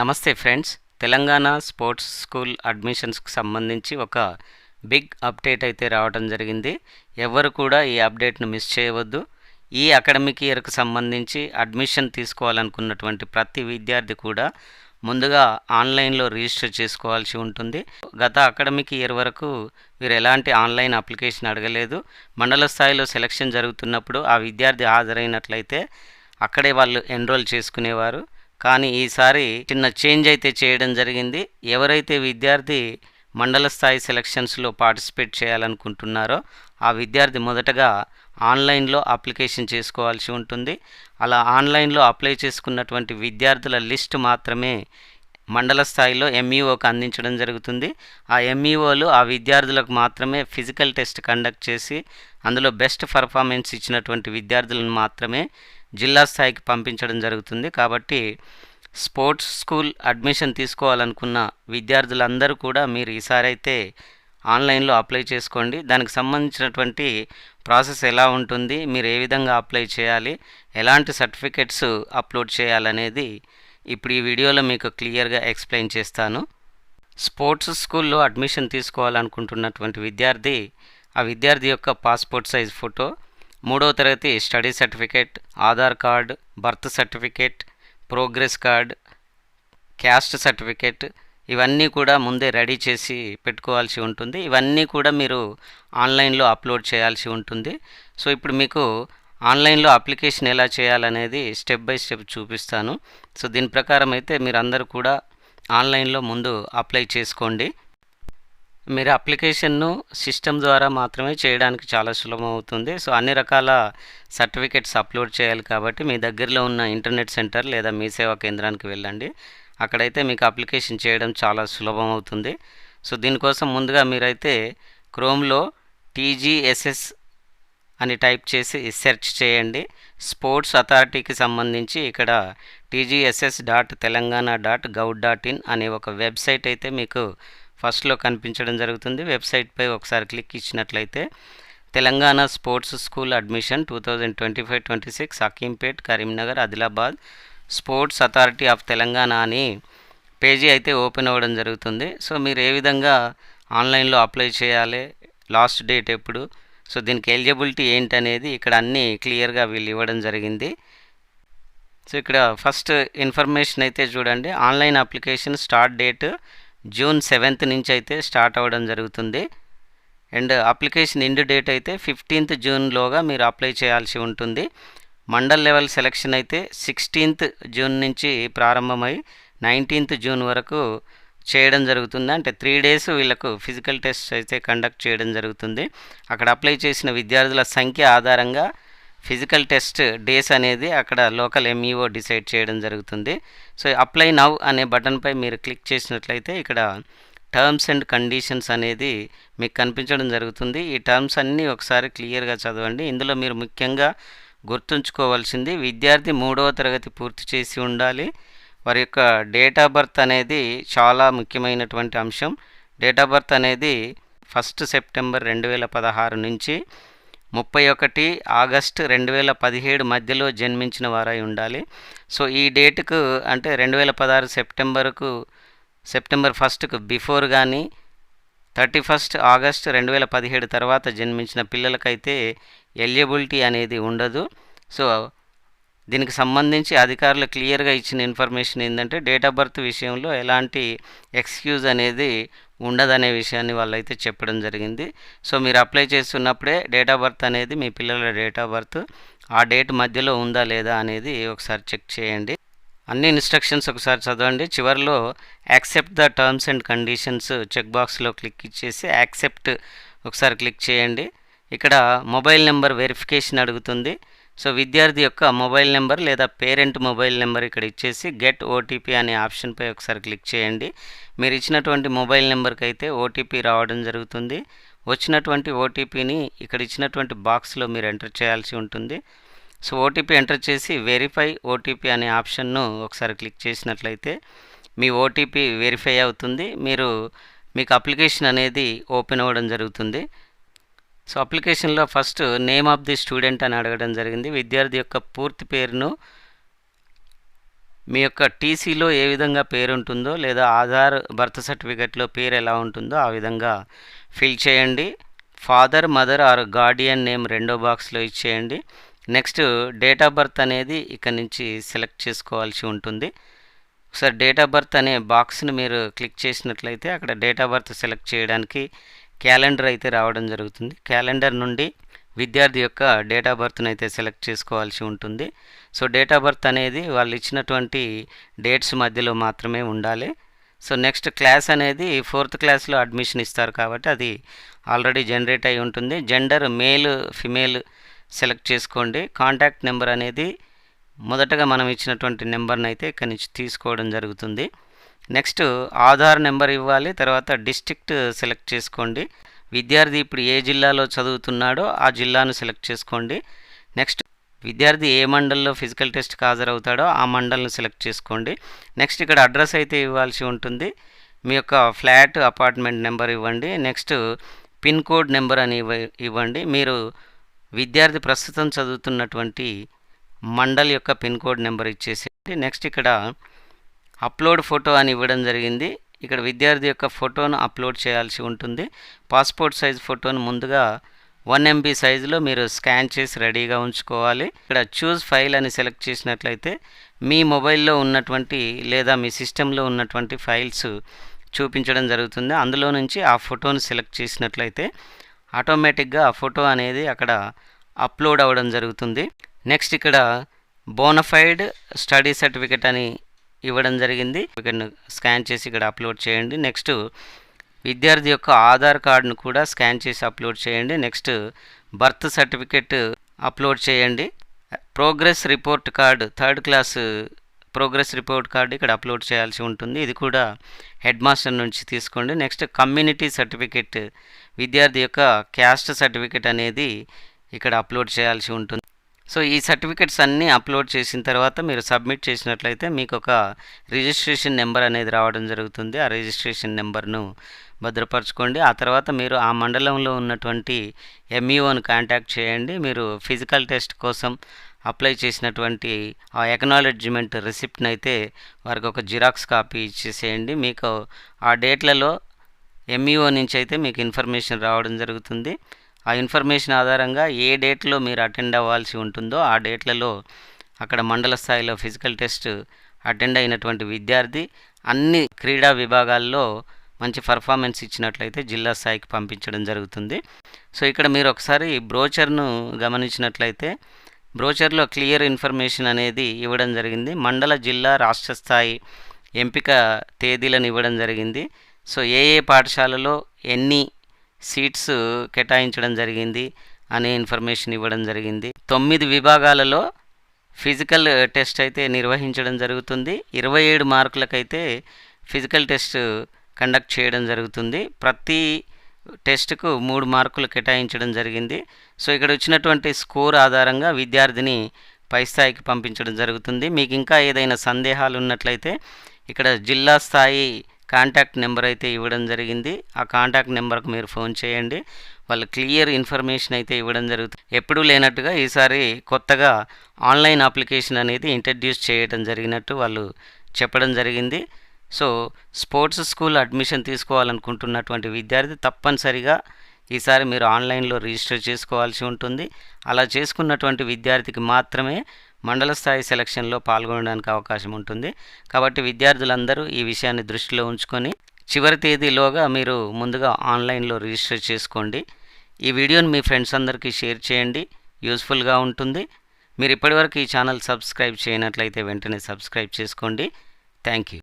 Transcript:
నమస్తే friends. Telangana sports school అడ్మిషన్స్కి సంబంధించి ఒక బిగ్ అప్డేట్ అయితే రావడం జరిగింది. ఎవరు కూడా ఈ అప్డేట్ను మిస్ చేయవద్దు. ఈ అకాడమిక్ ఇయర్కు సంబంధించి అడ్మిషన్ తీసుకోవాలనుకున్నటువంటి ప్రతి విద్యార్థి కూడా ముందుగా ఆన్లైన్లో రిజిస్టర్ చేసుకోవాల్సి ఉంటుంది. గత అకాడమిక్ ఇయర్ వరకు వీరు ఎలాంటి ఆన్లైన్ అప్లికేషన్ అడగలేదు. మండల స్థాయిలో సెలక్షన్ జరుగుతున్నప్పుడు ఆ విద్యార్థి హాజరైనట్లయితే అక్కడే వాళ్ళు ఎన్రోల్ చేసుకునేవారు. కానీ ఈసారి చిన్న చేంజ్ అయితే చేయడం జరిగింది. ఎవరైతే విద్యార్థి మండల స్థాయి సెలక్షన్స్లో పార్టిసిపేట్ చేయాలనుకుంటున్నారో ఆ విద్యార్థి మొదటగా ఆన్లైన్లో అప్లికేషన్ చేసుకోవాల్సి ఉంటుంది. అలా ఆన్లైన్లో అప్లై చేసుకున్నటువంటి విద్యార్థుల లిస్ట్ మాత్రమే మండల స్థాయిలో ఎంఈఓకి అందించడం జరుగుతుంది. ఆ ఎంఈఓలు ఆ విద్యార్థులకు మాత్రమే ఫిజికల్ టెస్ట్ కండక్ట్ చేసి అందులో బెస్ట్ పర్ఫార్మెన్స్ ఇచ్చినటువంటి విద్యార్థులను మాత్రమే జిల్లా స్థాయికి పంపించడం జరుగుతుంది. కాబట్టి స్పోర్ట్స్ స్కూల్ అడ్మిషన్ తీసుకోవాలనుకున్న విద్యార్థులందరూ కూడా మీరు ఈసారి అయితే ఆన్లైన్లో అప్లై చేసుకోండి. దానికి సంబంధించినటువంటి ప్రాసెస్ ఎలా ఉంటుంది మీరు ఏ విధంగా అప్లై చేయాలి ఎలాంటి సర్టిఫికెట్స్ అప్లోడ్ చేయాలనేది ఇప్పుడు ఈ వీడియోలో మీకు క్లియర్గా ఎక్స్ప్లెయిన్ చేస్తాను. స్పోర్ట్స్ స్కూల్లో అడ్మిషన్ తీసుకోవాలనుకుంటున్నటువంటి విద్యార్థి ఆ విద్యార్థి యొక్క పాస్పోర్ట్ సైజ్ ఫోటో మూడవ తరగతి study certificate Aadhaar card birth certificate progress card caste certificate ఇవన్నీ కూడా ముందే రెడీ చేసి పెట్టుకోవాల్సి ఉంటుంది. ఇవన్నీ కూడా మీరు ఆన్లైన్లో అప్లోడ్ చేయాల్సి ఉంటుంది. సో ఇప్పుడు మీకు ఆన్లైన్లో అప్లికేషన్ ఎలా చేయాలనేది స్టెప్ బై స్టెప్ చూపిస్తాను. సో దీని ప్రకారం అయితే మీరు అందరూ కూడా ఆన్లైన్లో ముందు అప్లై చేసుకోండి. మీరు అప్లికేషన్ను సిస్టమ్ ద్వారా మాత్రమే చేయడానికి చాలా సులభం అవుతుంది సో అన్ని రకాల సర్టిఫికెట్స్ అప్లోడ్ చేయాలి కాబట్టి మీ దగ్గరలో ఉన్న ఇంటర్నెట్ సెంటర్ లేదా మీ సేవా కేంద్రానికి వెళ్ళండి. అక్కడైతే మీకు అప్లికేషన్ చేయడం చాలా సులభం అవుతుంది సో దీనికోసం ముందుగా మీరైతే క్రోమ్లో టీజీఎస్ఎస్ అని టైప్ చేసి సెర్చ్ చేయండి. స్పోర్ట్స్ అథారిటీకి సంబంధించి ఇక్కడ TGSS dot Telangana dot gov dot in అనే ఒక వెబ్సైట్ అయితే మీకు ఫస్ట్లో కనిపించడం జరుగుతుంది. వెబ్సైట్పై ఒకసారి క్లిక్ ఇచ్చినట్లయితే Telangana sports school admission two thousand twenty five twenty six Hakimpet Karimnagar Adilabad sports authority of Telangana అని పేజీ అయితే ఓపెన్ అవ్వడం జరుగుతుంది. సో మీరు ఏ విధంగా ఆన్లైన్లో అప్లై చేయాలి లాస్ట్ డేట్ ఎప్పుడు సో దీనికి ఎలిజిబిలిటీ ఏంటనేది ఇక్కడ అన్నీ క్లియర్గా వీళ్ళు ఇవ్వడం జరిగింది. సో ఇక్కడ ఫస్ట్ ఇన్ఫర్మేషన్ అయితే చూడండి. Online application start date June seventh నుంచి అయితే స్టార్ట్ అవ్వడం జరుగుతుంది. అండ్ అప్లికేషన్ ఎండ్ డేట్ అయితే ఫిఫ్టీన్త్ జూన్లోగా మీరు అప్లై చేయాల్సి ఉంటుంది. మండల్ లెవెల్ సెలక్షన్ అయితే సిక్స్టీన్త్ జూన్ నుంచి ప్రారంభమై నైన్టీన్త్ జూన్ వరకు చేయడం జరుగుతుంది. అంటే త్రీ డేస్ వీళ్ళకు ఫిజికల్ టెస్ట్ అయితే కండక్ట్ చేయడం జరుగుతుంది. అక్కడ అప్లై చేసిన విద్యార్థుల సంఖ్య ఆధారంగా ఫిజికల్ టెస్ట్ డేస్ అనేది అక్కడ లోకల్ ఎంఈఓ డిసైడ్ చేయడం జరుగుతుంది. సో అప్లై నవ్ అనే బటన్పై మీరు క్లిక్ చేసినట్లయితే ఇక్కడ టర్మ్స్ అండ్ కండిషన్స్ అనేది మీకు కనిపించడం జరుగుతుంది. ఈ టర్మ్స్ అన్నీ ఒకసారి క్లియర్గా చదవండి. ఇందులో మీరు ముఖ్యంగా గుర్తుంచుకోవాల్సింది విద్యార్థి మూడవ తరగతి పూర్తి చేసి ఉండాలి. వారి యొక్క డేట్ ఆఫ్ బర్త్ అనేది చాలా ముఖ్యమైనటువంటి అంశం. డేట్ ఆఫ్ బర్త్ అనేది ఫస్ట్ సెప్టెంబర్ రెండు వేల పదహారు నుంచి ముప్పై ఒకటి ఆగస్ట్ రెండు వేల పదిహేడు మధ్యలో జన్మించిన వారై ఉండాలి. సో ఈ డేట్కు అంటే రెండు వేల పదహారు సెప్టెంబర్కు సెప్టెంబర్ ఫస్ట్కు బిఫోర్ కానీ థర్టీ ఫస్ట్ ఆగస్ట్ రెండు వేల పదిహేడు తర్వాత జన్మించిన పిల్లలకైతే ఎలిజిబిలిటీ అనేది ఉండదు. సో దీనికి సంబంధించి అధికారులు క్లియర్గా ఇచ్చిన ఇన్ఫర్మేషన్ ఏంటంటే డేట్ ఆఫ్ బర్త్ విషయంలో ఎలాంటి ఎక్స్క్యూజ్ అనేది ఉండదనే విషయాన్ని వాళ్ళైతే చెప్పడం జరిగింది. సో మీరు అప్లై చేస్తున్నప్పుడే డేట్ ఆఫ్ బర్త్ అనేది మీ పిల్లల డేట్ ఆఫ్ బర్త్ ఆ డేట్ మధ్యలో ఉందా లేదా అనేది ఒకసారి చెక్ చేయండి. అన్ని ఇన్స్ట్రక్షన్స్ ఒకసారి చదవండి. చివరిలో accept the terms and conditions check బాక్స్లో క్లిక్ ఇచ్చేసి యాక్సెప్ట్ ఒకసారి క్లిక్ చేయండి. ఇక్కడ మొబైల్ నెంబర్ వెరిఫికేషన్ అడుగుతుంది. సో విద్యార్థి యొక్క మొబైల్ నెంబర్ లేదా పేరెంట్ మొబైల్ నెంబర్ ఇక్కడ ఇచ్చేసి గెట్ ఓటీపీ అనే ఆప్షన్పై ఒకసారి క్లిక్ చేయండి. మీరు ఇచ్చినటువంటి మొబైల్ నెంబర్కి అయితే ఓటీపీ రావడం జరుగుతుంది. వచ్చినటువంటి ఓటీపీని ఇక్కడ ఇచ్చినటువంటి బాక్స్లో మీరు ఎంటర్ చేయాల్సి ఉంటుంది. సో ఓటీపీ ఎంటర్ చేసి వెరిఫై ఓటీపీ అనే ఆప్షన్ను ఒకసారి క్లిక్ చేసినట్లయితే మీ ఓటీపీ వెరిఫై అవుతుంది. మీరు మీకు అప్లికేషన్ అనేది ఓపెన్ అవ్వడం జరుగుతుంది. సో అప్లికేషన్లో first name of the student అని అడగడం జరిగింది. విద్యార్థి యొక్క పూర్తి పేరును మీ యొక్క టీసీలో ఏ విధంగా పేరు ఉంటుందో లేదా ఆధార్ బర్త్ సర్టిఫికెట్లో పేరు ఎలా ఉంటుందో ఆ విధంగా ఫిల్ చేయండి. Father mother or guardian name రెండో బాక్స్లో ఇచ్చేయండి. నెక్స్ట్ డేట్ ఆఫ్ బర్త్ అనేది ఇక్కడ నుంచి సెలెక్ట్ చేసుకోవాల్సి ఉంటుంది. ఒకసారి డేట్ ఆఫ్ బర్త్ అనే బాక్స్ని మీరు క్లిక్ చేసినట్లయితే అక్కడ డేట్ ఆఫ్ బర్త్ సెలెక్ట్ చేయడానికి క్యాలెండర్ అయితే రావడం జరుగుతుంది. క్యాలెండర్ నుండి విద్యార్థి యొక్క డేట్ ఆఫ్ బర్త్ని అయితే సెలెక్ట్ చేసుకోవాల్సి ఉంటుంది. సో డేట్ ఆఫ్ బర్త్ అనేది వాళ్ళు ఇచ్చినటువంటి డేట్స్ మధ్యలో మాత్రమే ఉండాలి. సో నెక్స్ట్ క్లాస్ అనేది ఫోర్త్ క్లాస్లో అడ్మిషన్ ఇస్తారు కాబట్టి అది ఆల్రెడీ జనరేట్ అయి ఉంటుంది. జెండర్ మేల్ ఫిమేల్ సెలెక్ట్ చేసుకోండి. కాంటాక్ట్ నెంబర్ అనేది మొదటగా మనం ఇచ్చినటువంటి నెంబర్ని అయితే ఇక్కడి నుంచి తీసుకోవడం జరుగుతుంది. నెక్స్ట్ ఆధార్ నెంబర్ ఇవ్వాలి తర్వాత డిస్ట్రిక్ట్ సెలెక్ట్ చేసుకోండి. విద్యార్థి ఇప్పుడు ఏ జిల్లాలో చదువుతున్నాడో ఆ జిల్లాను సెలెక్ట్ చేసుకోండి. నెక్స్ట్ విద్యార్థి ఏ మండల్లో ఫిజికల్ టెస్ట్కి హాజరవుతాడో ఆ మండల్ని సెలెక్ట్ చేసుకోండి. నెక్స్ట్ ఇక్కడ అడ్రస్ అయితే ఇవ్వాల్సి ఉంటుంది. మీ యొక్క ఫ్లాట్ అపార్ట్మెంట్ నెంబర్ ఇవ్వండి. నెక్స్ట్ పిన్ కోడ్ నెంబర్ అని ఇవ్వండి. మీరు విద్యార్థి ప్రస్తుతం చదువుతున్నటువంటి మండల్ యొక్క పిన్ కోడ్ నెంబర్ ఇచ్చేసి నెక్స్ట్ ఇక్కడ అప్లోడ్ ఫోటో అని ఇవ్వడం జరిగింది. ఇక్కడ విద్యార్థి యొక్క ఫోటోను అప్లోడ్ చేయాల్సి ఉంటుంది. పాస్పోర్ట్ సైజ్ ఫోటోను ముందుగా వన్ ఎంబీ సైజులో మీరు స్కాన్ చేసి రెడీగా ఉంచుకోవాలి. ఇక్కడ చూస్ ఫైల్ అని సెలెక్ట్ చేసినట్లయితే మీ మొబైల్లో ఉన్నటువంటి లేదా మీ సిస్టంలో ఉన్నటువంటి ఫైల్స్ చూపించడం జరుగుతుంది. అందులో నుంచి ఆ ఫోటోను సెలెక్ట్ చేసినట్లయితే ఆటోమేటిక్గా ఆ ఫోటో అనేది అక్కడ అప్లోడ్ అవ్వడం జరుగుతుంది. నెక్స్ట్ ఇక్కడ బోనఫైడ్ స్టడీ సర్టిఫికెట్ అని ఇవ్వడం జరిగింది. ఇక్కడ స్కాన్ చేసి ఇక్కడ అప్లోడ్ చేయండి. నెక్స్ట్ విద్యార్థి యొక్క ఆధార్ కార్డును కూడా స్కాన్ చేసి అప్లోడ్ చేయండి. నెక్స్ట్ బర్త్ సర్టిఫికెట్ అప్లోడ్ చేయండి. Progress report card third class progress report card ఇక్కడ అప్లోడ్ చేయాల్సి ఉంటుంది. ఇది కూడా హెడ్ మాస్టర్ నుంచి తీసుకోండి. నెక్స్ట్ కమ్యూనిటీ సర్టిఫికెట్ విద్యార్థి యొక్క క్యాస్ట్ సర్టిఫికెట్ అనేది ఇక్కడ అప్లోడ్ చేయాల్సి ఉంటుంది. సో ఈ సర్టిఫికెట్స్ అన్నీ అప్లోడ్ చేసిన తర్వాత మీరు సబ్మిట్ చేసినట్లయితే మీకు ఒక రిజిస్ట్రేషన్ నెంబర్ అనేది రావడం జరుగుతుంది. ఆ రిజిస్ట్రేషన్ నెంబర్ను భద్రపరచుకోండి. ఆ తర్వాత మీరు ఆ మండలంలో ఉన్నటువంటి ఎంఈఓను కాంటాక్ట్ చేయండి. మీరు ఫిజికల్ టెస్ట్ కోసం అప్లై చేసినటువంటి ఆ ఎకనాలెడ్జ్మెంట్ రిసిప్ట్ని అయితే వారికి ఒక జిరాక్స్ కాపీ ఇచ్చేసేయండి. మీకు ఆ డేట్లలో ఎంఈఓ నుంచి అయితే మీకు ఇన్ఫర్మేషన్ రావడం జరుగుతుంది. ఆ ఇన్ఫర్మేషన్ ఆధారంగా ఏ డేట్లో మీరు అటెండ్ అవ్వాల్సి ఉంటుందో ఆ డేట్లలో అక్కడ మండల స్థాయిలో ఫిజికల్ టెస్ట్ అటెండ్ అయినటువంటి విద్యార్థి అన్ని క్రీడా విభాగాల్లో మంచి పర్ఫార్మెన్స్ ఇచ్చినట్లయితే జిల్లా స్థాయికి పంపించడం జరుగుతుంది. సో ఇక్కడ మీరు ఒకసారి బ్రోచర్ను గమనించినట్లయితే బ్రోచర్లో క్లియర్ ఇన్ఫర్మేషన్ అనేది ఇవ్వడం జరిగింది. మండల జిల్లా రాష్ట్ర స్థాయి ఎంపిక తేదీలను ఇవ్వడం జరిగింది. సో ఏ ఏ పాఠశాలలో ఎన్ని సీట్స్ కేటాయించడం జరిగింది అనే ఇన్ఫర్మేషన్ ఇవ్వడం జరిగింది. తొమ్మిది విభాగాలలో ఫిజికల్ టెస్ట్ అయితే నిర్వహించడం జరుగుతుంది. ఇరవై ఏడు మార్కులకైతే ఫిజికల్ టెస్ట్ కండక్ట్ చేయడం జరుగుతుంది. ప్రతి టెస్ట్కు మూడు మార్కులు కేటాయించడం జరిగింది. సో ఇక్కడ వచ్చినటువంటి స్కోర్ ఆధారంగా విద్యార్థిని పై స్థాయికి పంపించడం జరుగుతుంది. మీకు ఇంకా ఏదైనా సందేహాలు ఉన్నట్లయితే ఇక్కడ జిల్లా స్థాయి కాంటాక్ట్ నెంబర్ అయితే ఇవ్వడం జరిగింది. ఆ కాంటాక్ట్ నెంబర్కి మీరు ఫోన్ చేయండి. వాళ్ళు క్లియర్ ఇన్ఫర్మేషన్ అయితే ఇవ్వడం జరుగుతుంది. ఎప్పుడూ లేనట్టుగా ఈసారి కొత్తగా ఆన్లైన్ అప్లికేషన్ అనేది ఇంట్రడ్యూస్ చేయడం జరిగినట్టు వాళ్ళు చెప్పడం జరిగింది. సో స్పోర్ట్స్ స్కూల్ అడ్మిషన్ తీసుకోవాలనుకుంటున్నటువంటి విద్యార్థి తప్పనిసరిగా ఈసారి మీరు ఆన్లైన్లో రిజిస్టర్ చేసుకోవాల్సి ఉంటుంది. అలా చేసుకున్నటువంటి విద్యార్థికి మాత్రమే మండల స్థాయి సెలక్షన్లో పాల్గొనడానికి అవకాశం ఉంటుంది. కాబట్టి విద్యార్థులందరూ ఈ విషయాన్ని దృష్టిలో ఉంచుకొని చివరి తేదీలోగా మీరు ముందుగా ఆన్లైన్లో రిజిస్టర్ చేసుకోండి. ఈ వీడియోని మీ ఫ్రెండ్స్ అందరికీ షేర్ చేయండి. యూస్ఫుల్గా ఉంటుంది. మీరు ఇప్పటివరకు ఈ ఛానల్ సబ్స్క్రైబ్ చేయనట్లయితే వెంటనే సబ్స్క్రైబ్ చేసుకోండి. Thank you.